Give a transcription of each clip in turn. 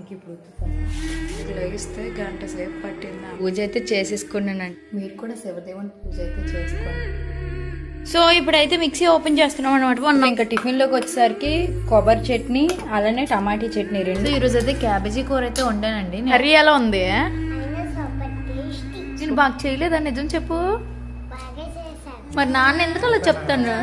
ఇంక ఇప్పుడు లెగిస్తే గంట సేపు పట్టిందా? పూజ అయితే చేసేసుకున్నానండి. మీరు కూడా శివదేవుని పూజ అయితే చేసుకోండి. సో ఇప్పుడైతే మిక్సీ ఓపెన్ చేస్తున్నాం అనమాట వన్ ఇంకా టిఫిన్లోకి వచ్చేసరికి కొబ్బరి చట్నీ అలానే టమాటీ చట్నీ రెండు. ఈరోజు అయితే క్యాబేజీ కూర అయితే వండానండి. కర్రీ ఎలా ఉంది? నేను బాగా చేయలేదా? నిజం చెప్పు. మరి నాన్న ఎందుకు అలా చెప్తాను?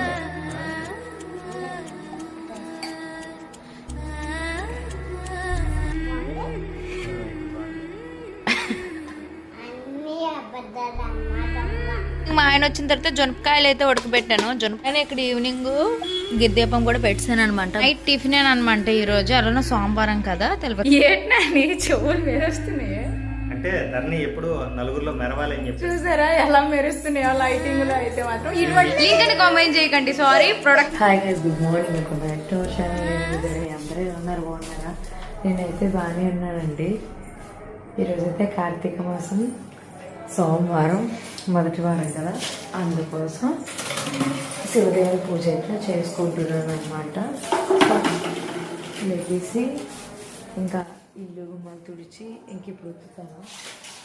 ఆయన వచ్చిన తర్వాత జొనపకాయలు అయితే ఉడకబెట్టాను. జొనపకాయలు ఇక్కడ ఈవినింగ్ గిద్దీపం కూడా పెట్టాను అనమాట నైట్ టిఫిన్ అనమాట ఈ రోజు. అలానే సోమవారం కదా తెలియదు ఏంటని చెవులు మెరుస్తున్నాయి? అంటే ధరణి ఎప్పుడు నలుగురిలో మెరవాలని చెప్పి. చూసారా ఎలా మెరుస్తున్నాయో లైటింగ్లో అయితే మాత్రం. ఇటువంటి లింక్ అని కామెంట్ చేయకండి sorry product hi guys good morning welcome back to our channel అందరూ ఉన్నారు? బాగున్నారా? నేనైతే బాగానే ఉన్నానండి. ఈరోజైతే కార్తీక మాసం. సోమవారం మొదటి వారం కదా. అందుకోసం శివదేవుని పూజ అయితే చేసుకుంటున్నాను అనమాట లెగేసి ఇంకా ఇల్లు గుమ్మలు తుడిచి ఇంక ఇప్పుడు ఉతుతాను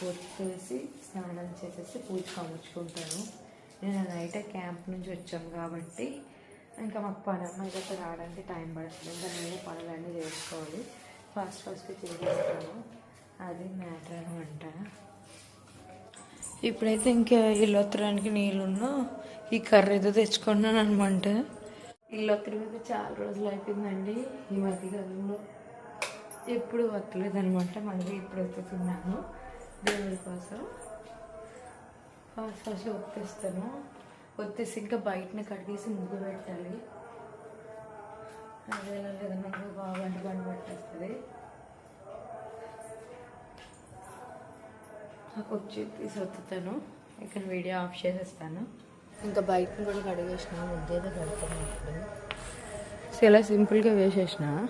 ఉతికేసి స్నానం చేసేసి పూజ కాముచ్చుకుంటాను. నేను నైట్ క్యాంప్ నుంచి వచ్చాం కాబట్టి ఇంకా మాకు పని అమ్మాయి దగ్గర రావడానికి టైం పడుతుంది ఇంకా నేను పనులన్నీ చేసుకోవాలి. ఫాస్ట్ ఫస్ట్ చేసేస్తాను. అది మ్యాటర్ అనమాట ఇప్పుడైతే ఇంకా ఇల్లు ఒత్తడానికి నీళ్ళున్నా ఈ కర్ర ఏదో తెచ్చుకున్నాను అనమాట ఇల్లు ఒత్తడానికి చాలా రోజులు అయిపోయిందండి. ఈ మధ్యకాలంలో ఎప్పుడు వత్తలేదు అనమాట మళ్ళీ ఇప్పుడు వత్తుతున్నాను దేవుడి కోసం. ఫస్ట్ ఫస్ట్ ఒత్తేస్తాను ఒత్తేసి ఇంకా బయటనే కడిగేసి ముగ్గు పెట్టాలి. అదే లేదన్నా బాగా బండి బండి పట్టేస్తుంది. నాకు వచ్చి తీసి ఒత్తుతాను ఇక్కడ వీడియో ఆఫ్ చేసేస్తాను. ఇంకా బయటని కూడా కడిగేసిన ముద్దేదో కడతాను ఇప్పుడు. సో ఇలా సింపుల్గా వేసేసిన?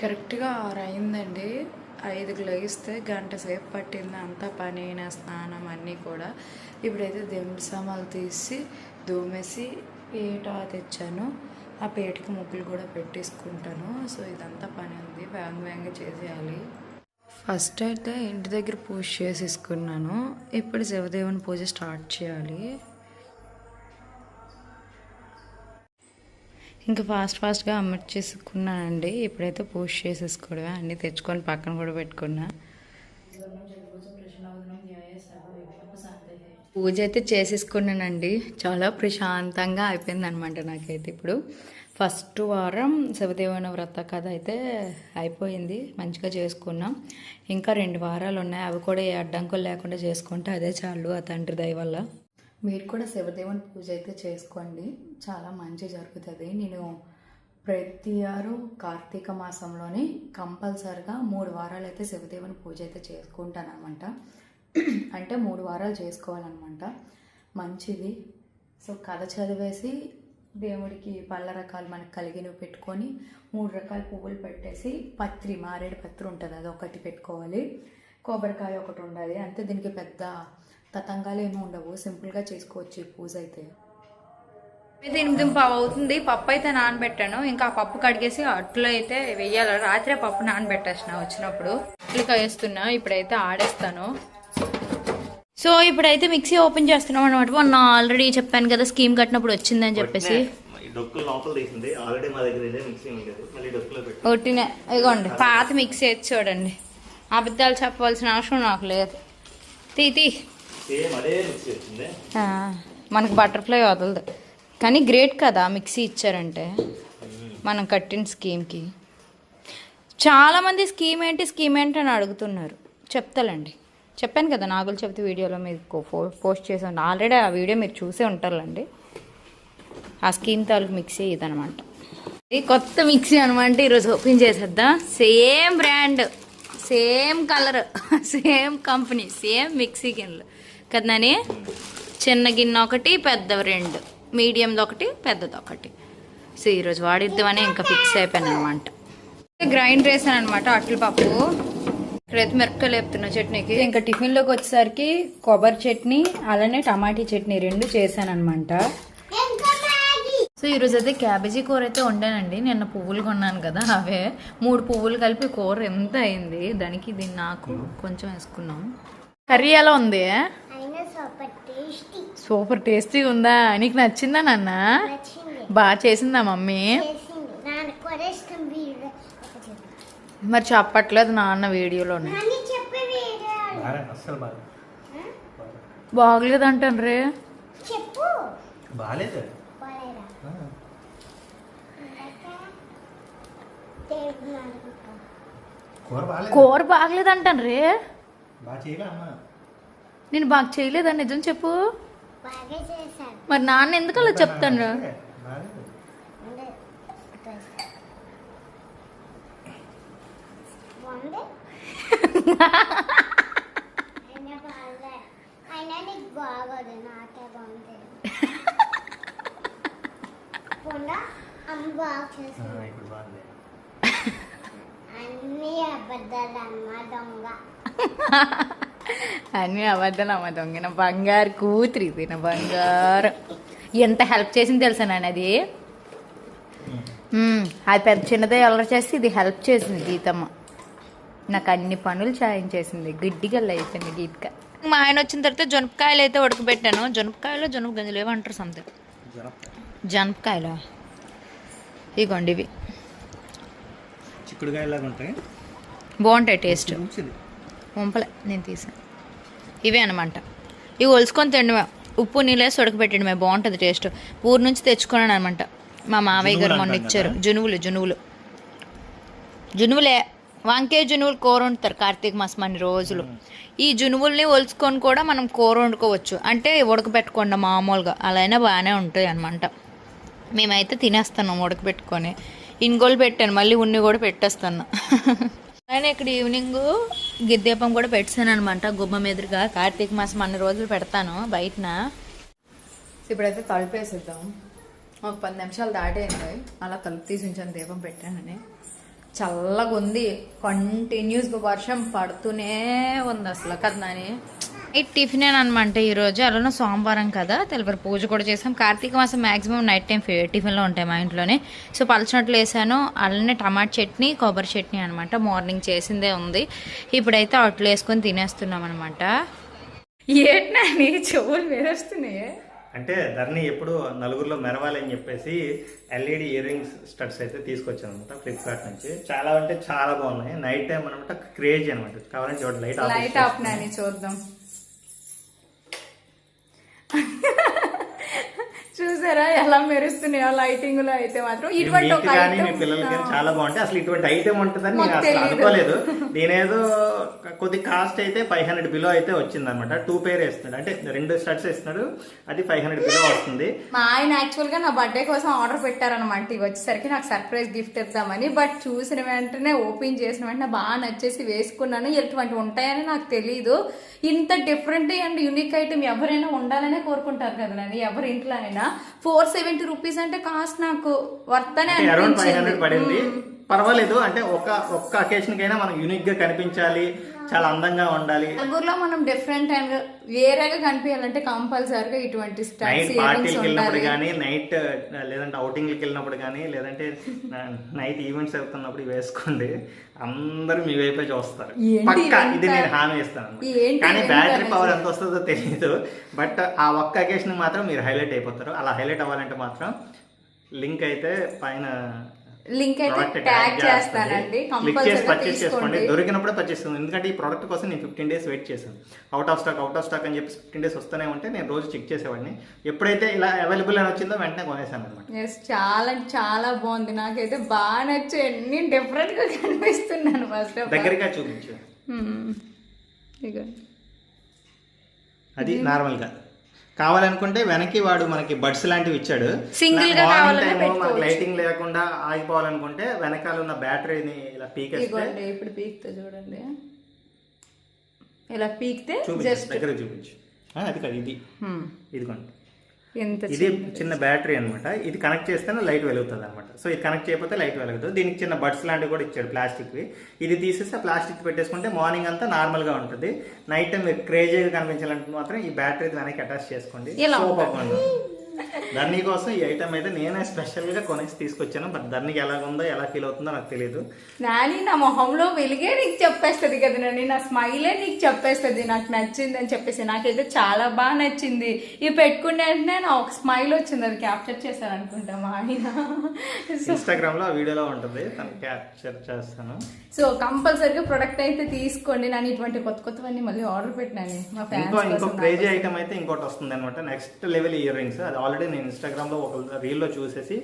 కరెక్ట్గా ఆరు అయిందండి ఐదుకు లెగిస్తే గంట సేపు పట్టింది అంతా పని అయినా స్నానం అన్నీ కూడా. ఇప్పుడైతే దేవుడి సామాన్లు తీసి దూమేసి పీట తెచ్చాను. ఆ పీటకి ముగ్గులు కూడా పెట్టేసుకుంటాను. సో ఇదంతా పని ఉంది. వేగ వేగంగా చేసేయాలి. ఫస్ట్ అయితే ఇంటి దగ్గర పూజ చేసేసుకున్నాను. ఇప్పుడు శివదేవుని పూజ స్టార్ట్ చేయాలి. ఇంకా ఫాస్ట్ ఫాస్ట్గా అమర్చేసుకున్నానండి ఇప్పుడైతే పూజ చేసేసుకోవడమే అన్నీ తెచ్చుకొని పక్కన కూడా పెట్టుకున్నా. పూజ అయితే చేసేసుకున్నానండి. చాలా ప్రశాంతంగా అయిపోయింది అనమాట నాకైతే ఇప్పుడు. ఫస్ట్ వారం శివదేవన వ్రత కథ అయితే అయిపోయింది. మంచిగా చేసుకున్నాం. ఇంకా రెండు వారాలు ఉన్నాయి. అవి కూడా ఏ అడ్డంకులు లేకుండా చేసుకుంటే అదే చాలు ఆ తండ్రి దయ వల్ల. మీరు కూడా శివదేవుని పూజ అయితే చేసుకోండి. చాలా మంచి జరుగుతుంది. నేను ప్రతి ఆరు కార్తీక మాసంలోని కంపల్సరిగా మూడు వారాలు అయితే శివదేవుని పూజ అయితే చేసుకుంటాను అనమాట అంటే మూడు వారాలు చేసుకోవాలన్నమాట. మంచిది. సో కథ చదివేసి దేవుడికి పళ్ళ రకాలు మనకు కలిగినవి పెట్టుకొని మూడు రకాల పువ్వులు పెట్టేసి పత్రి మారేడు పత్రి ఉంటుంది అది ఒకటి పెట్టుకోవాలి. కొబ్బరికాయ ఒకటి ఉండాలి. అంతే దీనికి పెద్ద తతంగాలు ఏమి ఉండవు. సింపుల్గా చేసుకోవచ్చు ఈ పూజ అయితే. ఎనిమిది పావు అవుతుంది. పప్పు అయితే నానబెట్టాను. ఇంకా ఆ పప్పు కడిగేసి అట్లు అయితే వెయ్యాలి రాత్రే పప్పు నానబెట్టేసిన వచ్చినప్పుడు. ఇట్లా వేస్తున్నా ఇప్పుడైతే ఆడేస్తాను సో ఇప్పుడైతే మిక్సీ ఓపెన్ చేస్తున్నాం అనమాట మొన్న ఆల్రెడీ చెప్పాను కదా స్కీమ్ కట్టినప్పుడు వచ్చిందని చెప్పేసి. ఒట్టినే ఇగోండి పాత మిక్సీ వేసి చూడండి. అబద్ధాలు చెప్పవలసిన అవసరం నాకు లేదు. తీ తీ. సేమ్ అదే మిక్సీ వచ్చింది. ఆ, మనకు బటర్ఫ్లై వదలదు. కానీ గ్రేట్ కదా మిక్సీ ఇచ్చారంటే. మనం కట్టిన స్కీమ్కి. చాలామంది స్కీమ్ ఏంటి స్కీమ్ ఏంటి అని అడుగుతున్నారు. చెప్తాలండి. చెప్పాను కదా నాగుల చవితి వీడియోలో మీకు పోస్ట్ చేసాను ఆల్రెడీ ఆ వీడియో మీరు చూసే ఉంటారులేండి. ఆ స్కీమ్ తాలూకు మిక్సీ ఇదనమాట. ఇది కొత్త మిక్సీ అనమాట ఈరోజు ఓపెన్ చేసేద్దాం? Same brand same colour same company same mixie గిన్నెలు. కదనని చిన్న గిన్నె ఒకటి పెద్ద రెండు. మీడియంది ఒకటి పెద్దది ఒకటి. సో ఈరోజు వాడిద్దామని ఇంకా ఫిక్స్ అయిపోయాను అనమాట గ్రైండ్ వేసాను అనమాట అట్లు పప్పు. ఇక్కడైతే మిరపకాయలు వేపుతున్నా చట్నీకి ఇంకా టిఫిన్లోకి వచ్చేసరికి కొబ్బరి చట్నీ అలానే టమాటీ చట్నీ రెండు చేశాను అనమాట సో సో ఈరోజు అయితే క్యాబేజీ కూర అయితే వండానండి. నిన్న పువ్వులు కొన్నాను కదా అవే. మూడు పువ్వులు కలిపి కూర ఎంత అయింది? దానికి ఇది నాకు కొంచెం వేసుకున్నాం. కర్రీ ఎలా ఉంది? Super tasty. సూపర్ టేస్టీగా ఉందా? నీకు నచ్చిందా నాన్న? నచ్చింది. బాగా చేసిందా మమ్మీ చేసింది నాకు కూడా ఇష్టం వీడియో ఒక చెప్పు మరి చెప్పట్లేదు నాన్న వీడియోలోనే బాగలేదు. అంటాను బాగాలేదు నడుపుకో. కూర బాగాలేదు. అంటాను రే నేను బాగా చేయలేదా నిజం చెప్పు. మరి నాన్న ఎందుకు అలా చెప్తాను బాగాలేదు ఉండే. బాగుంది అయినా బాగాలే అయినా నీకు బాగోదు నాకే బాగుంది పోండా అమ్మ బాగా చేసింది ఇప్పుడు బాగుంది. అన్ని అబద్ధాలు అమ్మ దొంగ. అన్నీ దొంగ. బంగారు కూతురి తిన బంగారు. ఎంత హెల్ప్ చేసింది తెలుసా నాన్న అది. అది పెద్ద చిన్నదే అల్లరి చేసి ఇది హెల్ప్ చేసింది గీతమ్మ నాకు అన్ని పనులు చేసింది గిడ్డిగా అయిపోయింది గీతక. మా ఆయన వచ్చిన తర్వాత జొనపకాయలు అయితే ఉడకబెట్టాను. జొనపకాయలు జొనప గంజలు ఏమంటారు సంథింగ్ జనపకాయలు? ఇగోండి ఇవి. చిక్కుడుకాయలాగా ఉంటాయి. బాగుంటాయి టేస్ట్ మంచిది. వంపలే నేను తీసాను. ఇవే అనమాట ఇవి ఒలుసుకొని తిండమే ఉప్పు నీళ్ళేసి ఉడకబెట్టడమే. బాగుంటుంది టేస్ట్ ఊరు నుంచి తెచ్చుకున్నాను అనమాట మా మావయ్య గారు మొన్న ఇచ్చారు? జునువులు జునువులు. జునువులే. వంకే జునువులు కూర వండుతారు కార్తీక మాసం అన్ని రోజులు. ఈ జునువుల్ని ఒలుచుకొని కూడా మనం కూర వండుకోవచ్చు అంటే ఉడకబెట్టుకోండి మామూలుగా అలా అయినా బాగానే ఉంటాయి అనమాట మేమైతే తినేస్తున్నాం ఉడకబెట్టుకొని. ఇంగోలు పెట్టాను మళ్ళీ ఉన్ని కూడా పెట్టేస్తాను. నేను ఇక్కడ ఈవినింగ్ గిద్దీపం కూడా పెట్టాను అనమాట గుమ్మ మీదుగా కార్తీక మాసం అన్ని రోజులు పెడతాను బయటన. ఇప్పుడైతే తలుపు వేసేద్దాం ఒక పది నిమిషాలు దాటైంది. అలా తలుపు తీసి ఉంచాను దీపం పెట్టానని. చల్లగా ఉంది కంటిన్యూస్గా వర్షం పడుతూనే ఉంది అసలు కదా నాని. ఈ టిఫిన్ అనమాట ఈరోజు అలానే సోమవారం కదా. తెలవరి పూజ కూడా చేసాం. కార్తీక మాసం మాక్సిమం నైట్ టైం టిఫిన్లో ఉంటాయి మా ఇంట్లోనే. సో పలచినట్లు వేసాను. అలానే టమాటా చట్నీ కొబ్బరి చట్నీ అనమాట మార్నింగ్ చేసిందే ఉంది. ఇప్పుడైతే అట్లు వేసుకొని తినేస్తున్నాం అనమాట ఏంటి నీ చెవులు వేరేస్తున్నాయి అంటే ధరణి ఎప్పుడు నలుగురిలో మెరవాలి అని చెప్పేసి ఎల్ఈడి ఇయర్ రింగ్స్ స్టడ్స్ అయితే తీసుకొచ్చాను అనమాట ఫ్లిప్కార్ట్ నుంచి. చాలా అంటే చాలా బాగున్నాయి. నైట్ టైం అనమాట క్రేజీ అనమాట కావాలంటే చూడండి లైట్ ఆఫ్ లైట్ ఆఫ్ చూద్దాం. చూసారా? ఎలా మెరుస్తున్నాయో లైటింగ్లో అయితే మాత్రం ఇటువంటి ఒక కానీ మీ item- పిల్లలకి కానీ చాలా బాగుంటాయి. అసలు ఇటువంటి ఐటమ్ ఉంటుందని నేను అసలు. అనుకోలేదు. నేనేదో కొద్ది కాస్ట్ అయితే ఫైవ్ హండ్రెడ్ బిలో అయితే వచ్చింది అనమాట టూ పేర్ వేస్తున్నాడు. అంటే రెండు స్టడ్స్ వేస్తున్నాడు. అది ఫైవ్ హండ్రెడ్ బిలో వస్తుంది. మా ఆయన యాక్చువల్గా నా బర్త్డే కోసం ఆర్డర్ పెట్టారనమాట ఇవి వచ్చేసరికి నాకు సర్ప్రైజ్ గిఫ్ట్ ఇద్దామని. బట్ చూసిన వెంటనే ఓపెన్ చేసిన వెంటనే బాగా నచ్చేసి వేసుకున్నాను. ఇటువంటి ఉంటాయని నాకు తెలియదు ఇంత డిఫరెంట్ అండ్ యూనిక్ ఐటమ్ ఎవరైనా ఉండాలనే కోరుకుంటారు కదా ఎవరి ఇంట్లో అయినా ఫోర్ సెవెంటీ రూపీస్ అంటే కాస్ట్ నాకు వర్తనే అరౌండ్ ఫైవ్ హండ్రెడ్ పడింది. పర్వాలేదు అంటే ఒక ఒక్క అకేషన్ కైనా మనం యూనిక్గా కనిపించాలి. చాలా అందంగా ఉండాలి. నలుగురిలో మనం డిఫరెంట్ అండ్ వేరేగా కనిపించాలంటే కంపల్సరీగా ఇటువంటి నైట్ పార్టీకి వెళ్ళినప్పుడు కానీ నైట్ లేదంటే outing కి వెళ్ళినప్పుడు కానీ లేదంటే నైట్ ఈవెంట్స్ వెళ్తున్నప్పుడు ఇవి వేసుకోండి. అందరూ మీ వైపే చూస్తారు. పక్కా? ఇది నేను హామీ ఇస్తాను. కానీ బ్యాటరీ పవర్? ఎంత వస్తుందో తెలియదు బట్ ఆ ఒక్క అకేషన్ మాత్రం మీరు హైలైట్ అయిపోతారు. అలా హైలైట్ అవ్వాలంటే మాత్రం లింక్ అయితే పైన లింక్ అయితే ట్యాగ్ చేస్తానండి పర్చేస్ చేసుకోండి. దొరికినప్పుడే పర్చేస్ చేసుకోండి ఎందుకంటే ఈ ప్రోడక్ట్ కోసం నేను ఫిఫ్టీన్ డేస్ వెయిట్ చేశాను. Out of stock out of stock అని చెప్పి ఫిఫ్టీన్ డేస్ వస్తూనే ఉంటే నేను రోజు చెక్ చేసేవాడిని. ఎప్పుడైతే ఇలా అవైలబుల్ అని వచ్చిందో వెంటనే కొనేసాను అనమాట ఎస్ చాలా చాలా బాగుంది. నాకైతే బాగా నచ్చి అన్ని డిఫరెంట్గా కనిపిస్తున్నాను ఫస్ట్ ఆఫ్ దగ్గరగా చూపించు. అది నార్మల్గా. కావాలనుకుంటే వెనక్కి వాడు మనకి బడ్స్ లాంటివి ఇచ్చాడు. Single గా పెట్టుకోవచ్చు. లైటింగ్ లేకుండా ఆగిపోవాలనుకుంటే వెనకాల ఉన్న బ్యాటరీని ఇలా పీకేస్తే ఇదిగోండి ఇప్పుడు పీక్తే చూడండి. ఇలా పీకితే చూపించు జస్ట్ దగ్గర చూపించు. ఆ, అది కాదు ఇది. ఇదిగోండి. ఇది చిన్న బ్యాటరీ అన్నమాట. ఇది కనెక్ట్ చేస్తేనే లైట్ వెలుగుతుంది అనమాట సో ఇది కనెక్ట్ చేయకపోతే లైట్ వెలుగుతుంది దీనికి చిన్న బడ్స్ లాంటివి కూడా ఇచ్చాడు ప్లాస్టిక్వి. ఇది తీసేసి ప్లాస్టిక్ పెట్టేసుకుంటే మార్నింగ్ అంతా నార్మల్గా ఉంటుంది. నైట్ టైం క్రేజీగా కనిపించాలంటే మాత్రం ఈ బ్యాటరీ వెనక్కి అటాచ్ చేసుకోండి. ఉంటుంది. ఉంది ధర్నీ కోసం ఈ ఐటమ్ అయితే నేనే స్పెషల్గా కొనేసి తీసుకొచ్చాను. బట్ ధర్నీకి ఎలా ఉందో ఎలా ఫీల్ అవుతుందో నాకు తెలియదు నాని నా మొహంలో వెలిగే నీకు చెప్పేస్తుంది కదా నాని. నా స్మైలే నీకు చెప్పేస్తుంది. నాకు నచ్చింది అని చెప్పేసి నాకైతే చాలా బాగా నచ్చింది. ఇవి పెట్టుకునే వెంటనే నా ఒక స్మైల్ వచ్చింది. అది క్యాప్చర్ చేశాను అనుకుంటా మా ఆయన. ఇన్స్టాగ్రామ్లో ఆ వీడియోలో ఉంటుంది. తను క్యాప్చర్ చేస్తాను. సో కంపల్సరీగా ప్రొడక్ట్ అయితే తీసుకోండి నేను. ఇటువంటి కొత్త కొత్తవన్నీ మళ్ళీ ఆర్డర్ పెట్టినాను మా ఇంకో క్రేజీ ఐటమ్ అయితే ఇంకోటి వస్తుంది అనమాట నెక్స్ట్ లెవెల్ ఇయర్ రింగ్స్ అది ఆల్రెడీ నేను ఇన్స్టాగ్రామ్లో ఒక రీల్లో చూసేసి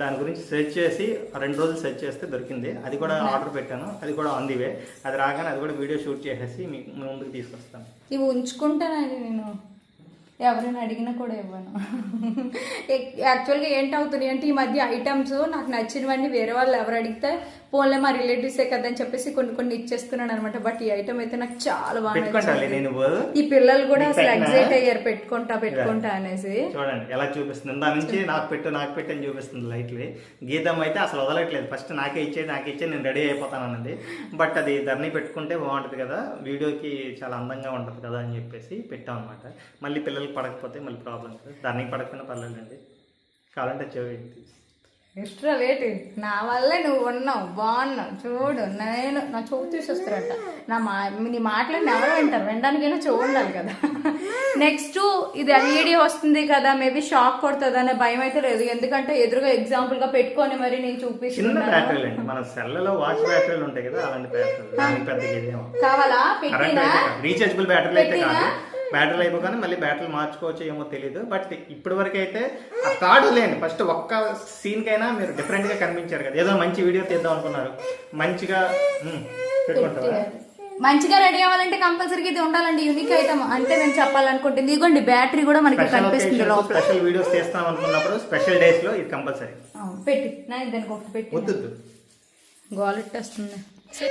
దాని గురించి సెర్చ్ చేసి రెండు రోజులు సెర్చ్ చేస్తే దొరికింది. అది కూడా ఆర్డర్ పెట్టాను. అది కూడా ఆన్ ది వే అది రాగానే అది కూడా వీడియో షూట్ చేసేసి మీకు మీ ముందుకు తీసుకొస్తాను. ఇవి ఉంచుకుంటానండి నేను. ఎవరైనా అడిగినా కూడా ఇవ్వను. యాక్చువల్గా ఏంటవుతుంది అంటే ఈ మధ్య ఐటమ్స్ నాకు నచ్చినవన్నీ వేరే వాళ్ళు ఎవరు అడిగితే పోన్లే మా రిలేటివ్సే కదా అని చెప్పేసి కొన్ని కొన్ని ఇచ్చేస్తున్నాను అనమాట. బట్ ఈ ఐటమ్ అయితే నాకు చాలా బాగా ఈ పిల్లలు కూడా అసలు? ఎగ్జైట్ అయ్యారు పెట్టుకుంటా పెట్టుకుంటా అనేసి. చూడండి ఎలా చూపిస్తుంది. దాని నుంచి నాకు పెట్టు నాకు పెట్టు అని చూపిస్తుంది లైట్లీ గీతం అయితే అసలు వదలట్లేదు. ఫస్ట్ నాకే ఇచ్చేది నాకే ఇచ్చేది నేను రెడీ అయిపోతాను అన్నది. బట్ అది ధర్నీ పెట్టుకుంటే బాగుంటుంది కదా. వీడియోకి చాలా అందంగా ఉంటుంది కదా అని చెప్పేసి పెట్టాం అనమాట మళ్ళీ పిల్లలకి పడకపోతే మళ్ళీ ప్రాబ్లమ్స్ ధర్నీకి పడకపోయినా పర్లేదండి కావాలంటే చెవి ఎక్స్ట్రా లేట్ నా వల్లే నువ్వు ఉన్నావు. బాగున్నావు. చూడు నేను నా చెవు తీసేస్తారట. నా మా నీ మాటలు ఎవరు వింటారు? వినడానికైనా చెవు ఉండాలి కదా. నెక్స్ట్ ఇది ఎల్ఈడి వస్తుంది కదా. మేబీ షాక్ కొడుతుంది అనే భయం అయితే లేదు. ఎందుకంటే ఎదురుగా ఎగ్జాంపుల్గా పెట్టుకొని మరి నేను చూపిస్తున్నాను. బ్యాటరీలు అండి మన సెల్లలో వాచ్ బ్యాటరీలు ఉంటాయి కదా అలాంటి బ్యాటరీలు దానికి పెద్దగా ఇదేమో కావాలా? కరెంట్ పెట్టినా? రీచార్జబుల్ బ్యాటరీలు అయితే కాదు. పెట్టినా? బ్యాటరీలు అయిపోగానే మళ్ళీ బ్యాటరీలు మార్చుకోవచ్చు ఏమో తెలియదు బట్ ఇప్పటి వరకు అయితే ఆ థర్డ్ లేండి ఫస్ట్ ఒక్క సీన్ కైనా మీరు డిఫరెంట్గా కనిపించారు కదా. ఏదో మంచి వీడియో తీద్దాం అనుకున్నారు. మంచిగా పెట్టుకుంటారా మంచిగా రెడీ అవ్వాలంటే కంపల్సరీగా ఇది ఉండాలండి. యూనిక్ ఐటమ్ అంటే మేము చెప్పాలనుకుంటుంది. ఇదిగోండి బ్యాటరీ కూడా మనకి కనిపిస్తుంది లోపల. స్పెషల్ వీడియోస్ తీస్తాం అనుకున్నప్పుడు స్పెషల్ డేస్లో ఇది కంపల్సరీ పెట్టి. నా దానికి ఒకటి పెట్టి. గోలెట్టేస్తుంది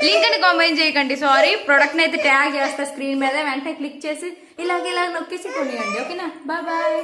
లింక్ అని కాంబైన్ చేయకండి సారీ ప్రొడక్ట్ అయితే ట్యాగ్ చేస్తా స్క్రీన్ మీద. వెంటనే క్లిక్ చేసి ఇలాగ ఇలాగ నొక్కేసి కొనియండి. ఓకేనా బాయ్ బాయ్